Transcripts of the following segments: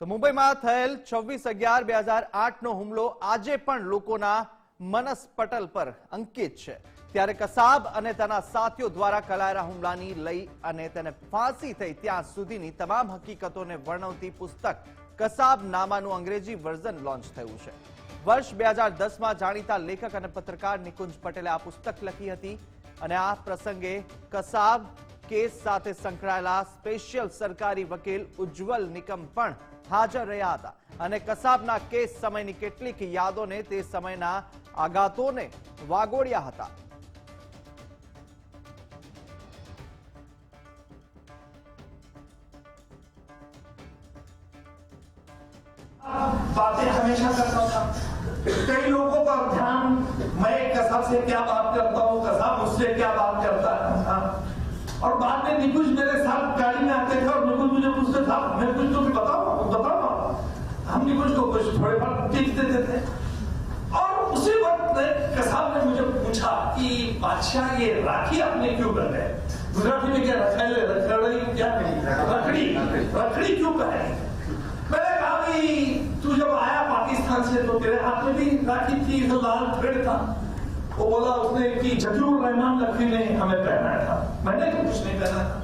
તો મુંબઈમાં થયેલ છવ્વીસ અગિયાર બે હજાર આઠનો હુમલો આજે પણ લોકોના મનસ પટલ પર અંકિત છે. ત્યારે કસાબ અને તેના સાથીઓ દ્વારા કલાયેલા હુમલાની લઈ અને તેને ફાંસી થઈ ત્યાં સુધીની તમામ હકીકતોને વર્ણવતી પુસ્તક કસાબ નામાનું અંગ્રેજી વર્ઝન લોન્ચ થયું છે. વર્ષ બે હજાર દસમાં જાણીતા લેખક અને પત્રકાર નિકુંજ પટેલે આ પુસ્તક લખી હતી અને આ પ્રસંગે કસાબ કેસ સાથે સંકળાયેલા સ્પેશિયલ સરકારી વકીલ ઉજ્જવલ નિકમ પણ હાજર રહ્યા હતા અને કસાબના કેસ સમયની કેટલીક યાદોને તે સમયના આઘાતોને વાગોડ્યા હતા बातें हमेशा करता था कई लोगों का ध्यान मैं कसब से क्या बात करता हूँ कसब मुझसे क्या बात करता है हाँ। और बाद में निकुंज मेरे साथ गाड़ी में आते थे और निकुंज मुझे पूछते था मैं कुछ तो बताओ बताओ हम निकुंज को कुछ थोड़े बहुत टिप्स देते थे। और उसी वक्त कसाब ने मुझे पूछा कि, बादशाह, ये राखी आपने क्यों कर रहे गुजराती में क्या रखड़ी रखड़ी, क्या रखड़ी? रखड़ी। क्यों कहे मैंने कहा, भाई, तू जब आया पाकिस्तान से तो तेरे हाथ में भी राखी थी तो लाल थ्रेड था। वो बोला उसने कि जकीरुर रहमान लखवी ने हमें पहनाया था मैंने तो कुछ नहीं पहना था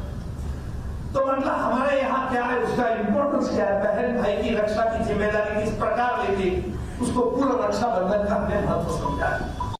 तो मतलब हमारे यहाँ क्या है उसका इम्पोर्टेंस क्या है बहन भाई की रक्षा की जिम्मेदारी किस प्रकार लेती उसको पूरा रक्षा बंधन का हमने महत्व समझा